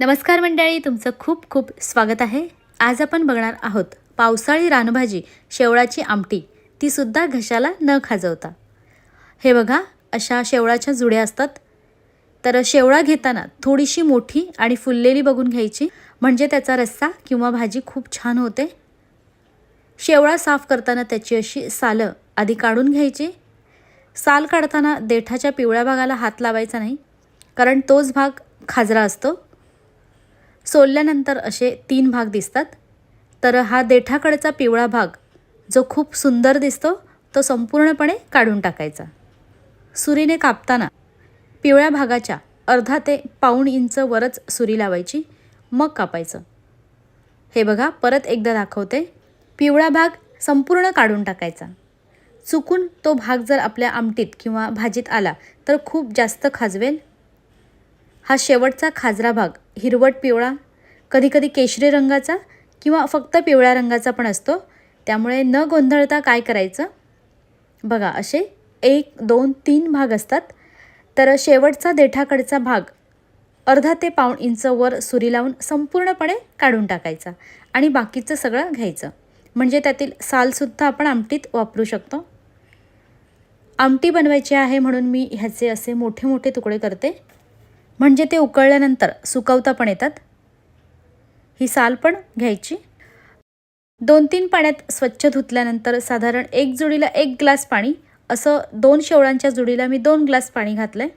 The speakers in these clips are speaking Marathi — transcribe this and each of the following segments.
नमस्कार मंडळी तुमचं खूप खूप स्वागत आहे. आज आपण बघणार आहोत पावसाळी रानभाजी शेवळाची आमटी ती सुद्धा घशाला न खाजवता. हे बघा अशा शेवळाच्या जुड्या असतात. तर शेवळा घेताना थोडीशी मोठी आणि फुललेली बघून घ्यायची. म्हणजे त्याचा रस्सा किंवा भाजी खूप छान होते. शेवळा साफ करताना त्याची अशी सालं आधी काढून घ्यायची. साल काढताना देठाच्या पिवळ्या भागाला हात लावायचा नाही कारण तोच भाग खाजरा असतो. सोलल्यानंतर असे तीन भाग दिसतात. तर हा देठाकडचा पिवळा भाग जो खूप सुंदर दिसतो तो संपूर्णपणे काढून टाकायचा. सुरीने कापताना पिवळ्या भागाच्या अर्धा ते पाऊण इंच वरच सुरी लावायची मग कापायचं. हे बघा परत एकदा दाखवते. पिवळा भाग संपूर्ण काढून टाकायचा. चुकून तो भाग जर आपल्या आमटीत किंवा भाजीत आला तर खूप जास्त खाजवेल. हा शेवटचा खाजरा भाग. हिरवट पिवळा. कधीकधी केशरी रंगाचा किंवा फक्त पिवळ्या रंगाचा पण असतो. त्यामुळे न गोंधळता काय करायचं? बघा असे एक दोन तीन भाग असतात. तर शेवटचा देठाकडचा भाग. अर्धा ते पाऊण इंच वर सुरी लावून संपूर्णपणे काढून टाकायचा आणि बाकीचं सगळं घ्यायचं. म्हणजे त्यातील सालसुद्धा आपण आमटीत वापरू शकतो. आमटी बनवायची आहे म्हणून मी ह्याचे असे मोठे मोठे तुकडे करते. म्हणजे ते उकळल्यानंतर सुकवता पण येतात. ही साल पण घ्यायची. दोन तीन पाण्यात स्वच्छ धुतल्यानंतर साधारण एक जुडीला एक ग्लास पाणी असं दोन शेवळांच्या जुडीला मी दोन ग्लास पाणी घातलंय.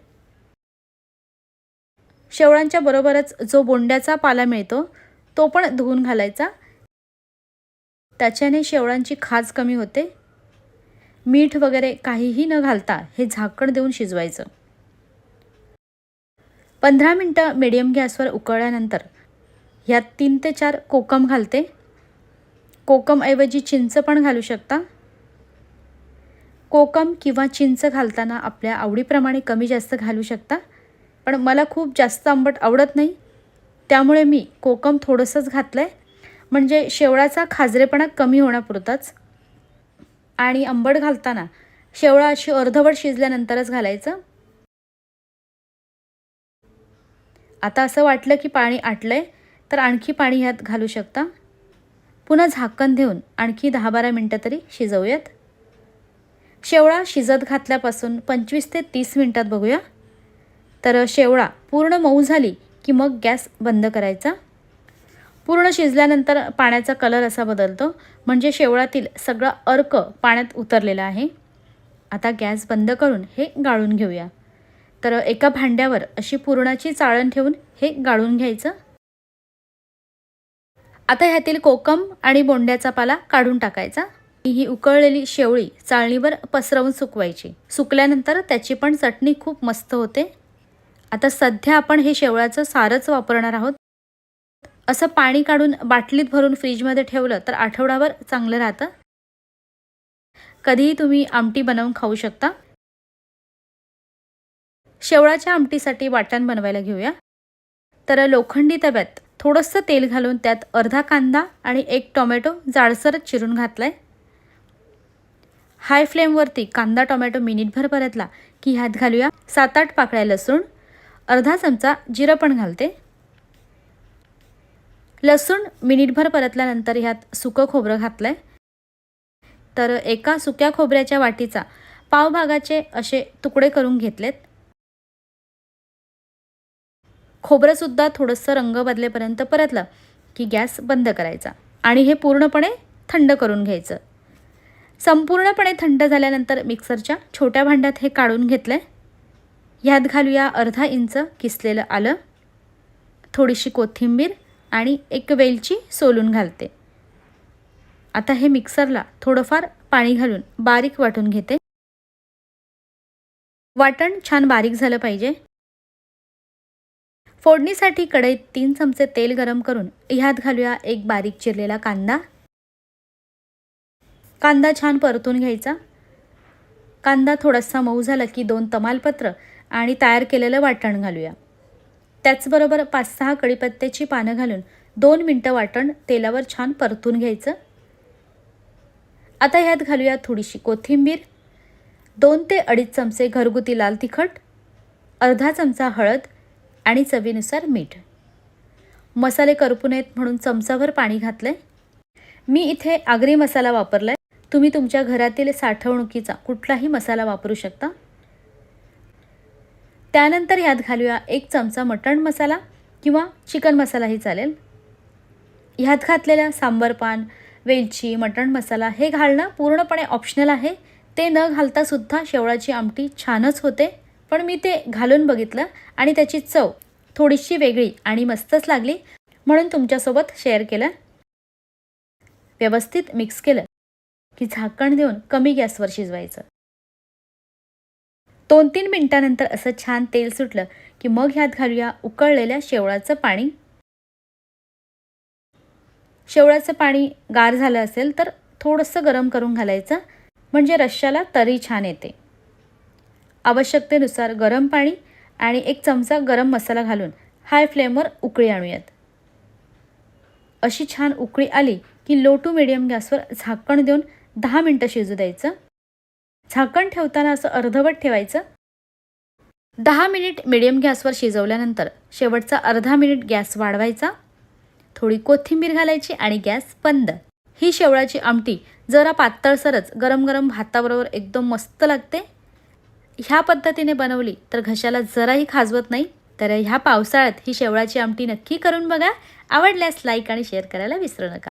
शेवळांच्या बरोबरच जो बोंड्याचा पाला मिळतो तो पण धुवून घालायचा. त्याच्याने शेवळांची खाज कमी होते. मीठ वगैरे काहीही न घालता हे झाकण देऊन शिजवायचं. पंधरा मिनटं मिडियम गॅसवर उकळल्यानंतर ह्यात तीन ते चार कोकम घालते. कोकमऐवजी चिंच पण घालू शकता. कोकम किंवा चिंच घालताना आपल्या आवडीप्रमाणे कमी जास्त घालू शकता. पण मला खूप जास्त आंबट आवडत नाही. त्यामुळे मी कोकम थोडंसंच घातलं आहे म्हणजे शेवळाचा खाजरेपणा कमी होण्यापुरताच. आणि आंबट घालताना शेवळा अशी अर्धवट शिजल्यानंतरच घालायचं. आता असं वाटलं की पाणी आटलं आहे तर आणखी पाणी ह्यात घालू शकता. पुन्हा झाकण देऊन आणखी दहा बारा मिनटं तरी शिजवूयात. शेवळा शिजत घातल्यापासून पंचवीस ते तीस मिनटात बघूया. तर शेवळा पूर्ण मऊ झाली की मग गॅस बंद करायचा. पूर्ण शिजल्यानंतर पाण्याचा कलर असा बदलतो म्हणजे शेवळातील सगळा अर्क पाण्यात उतरलेला आहे. आता गॅस बंद करून हे गाळून घेऊया. तर एका भांड्यावर अशी पुरणाची चाळण ठेवून हे गाळून घ्यायचं. आता ह्यातील कोकम आणि बोंड्याचा पाला काढून टाकायचा. ही उकळलेली शेवळी चाळणीवर पसरवून सुकवायची. सुकल्यानंतर त्याची पण चटणी खूप मस्त होते. आता सध्या आपण हे शेवळाचं सारच वापरणार आहोत. असं पाणी काढून बाटलीत भरून फ्रीजमध्ये ठेवलं तर आठवडाभर चांगलं राहतं. कधीही तुम्ही आमटी बनवून खाऊ शकता. शेवळाच्या आमटीसाठी वाटण बनवायला घेऊया. तर लोखंडी तव्यात थोडंसं तेल घालून त्यात अर्धा कांदा आणि एक टोमॅटो जाडसरच चिरून घातलाय. हाय फ्लेमवरती कांदा टोमॅटो मिनिटभर परतला की ह्यात घालूया सात आठ पाकळ्या लसूण. अर्धा चमचा जिरं पण घालते. लसूण मिनिटभर परतल्यानंतर ह्यात सुकं खोबरं घातलंय. तर एका सुक्या खोबऱ्याच्या वाटीचा पावभागाचे असे तुकडे करून घेतलेत. खोबरंसुद्धा थोडंसं रंग बदलेपर्यंत परतलं की गॅस बंद करायचा आणि हे पूर्णपणे थंड करून घ्यायचं. संपूर्णपणे थंड झाल्यानंतर मिक्सरच्या छोट्या भांड्यात हे काढून घेतलं आहे ह्यात घालूया अर्धा इंच किसलेलं आलं थोडीशी कोथिंबीर आणि एक वेलची सोलून घालते. आता हे मिक्सरला थोडंफार पाणी घालून बारीक वाटून घेते. वाटण छान बारीक झालं पाहिजे. फोडणीसाठी कढईत तीन चमचे तेल गरम करून ह्यात घालूया एक बारीक चिरलेला कांदा. कांदा छान परतून घ्यायचा. कांदा थोडासा मऊ झाला की दोन तमालपत्र आणि तयार केलेलं वाटण घालूया. त्याचबरोबर पाच सहा कढीपत्त्याची पानं घालून दोन मिनटं वाटण तेलावर छान परतून घ्यायचं. आता ह्यात घालूया थोडीशी कोथिंबीर दोन ते अडीच चमचे घरगुती लाल तिखट अर्धा चमचा हळद आणि चवीनुसार मीठ. मसाले करपू नयेत म्हणून चमचाभर पाणी घातलं आहे मी इथे आगरी मसाला वापरला आहे तुम्ही तुमच्या घरातील साठवणुकीचा कुठलाही मसाला वापरू शकता. त्यानंतर यात घालूया एक चमचा मटण मसाला किंवा चिकन मसालाही चालेल. ह्यात घातलेल्या सांबर पान वेलची मटण मसाला हे घालणं पूर्णपणे ऑप्शनल आहे. ते न घालतासुद्धा शेवळाची आमटी छानच होते. पण मी ते घालून बघितलं आणि त्याची चव थोडीशी वेगळी आणि मस्तच लागली म्हणून तुमच्यासोबत शेअर केलं. व्यवस्थित मिक्स केलं की झाकण देऊन कमी गॅसवर शिजवायचं. दोन तीन मिनिटानंतर असं छान तेल सुटलं की मग ह्यात घालूया उकळलेल्या शेवळाचं पाणी. शेवळाचं पाणी गार झालं असेल तर थोडंसं गरम करून घालायचं म्हणजे रश्श्याला तरी छान येते. आवश्यकतेनुसार गरम पाणी आणि एक चमचा गरम मसाला घालून हाय फ्लेमवर उकळी आणूयात. अशी छान उकळी आली की लो टू मिडियम गॅसवर झाकण देऊन दहा मिनटं शिजू द्यायचं. झाकण ठेवताना असं अर्धवट ठेवायचं. दहा मिनिट मिडियम गॅसवर शिजवल्यानंतर शेवटचा अर्धा मिनिट गॅस वाढवायचा. थोडी कोथिंबीर घालायची आणि गॅस बंद. ही शेवळाची आमटी जरा पातळसरच गरम गरम भाताबरोबर एकदम मस्त लागते. ह्या पद्धतीने बनवली तर घशाला जराही खाजवत नाही. तर ह्या पावसाळ्यात ही शेवळाची आमटी नक्की करून बघा. आवडल्यास लाईक आणि शेअर करायला विसरू नका.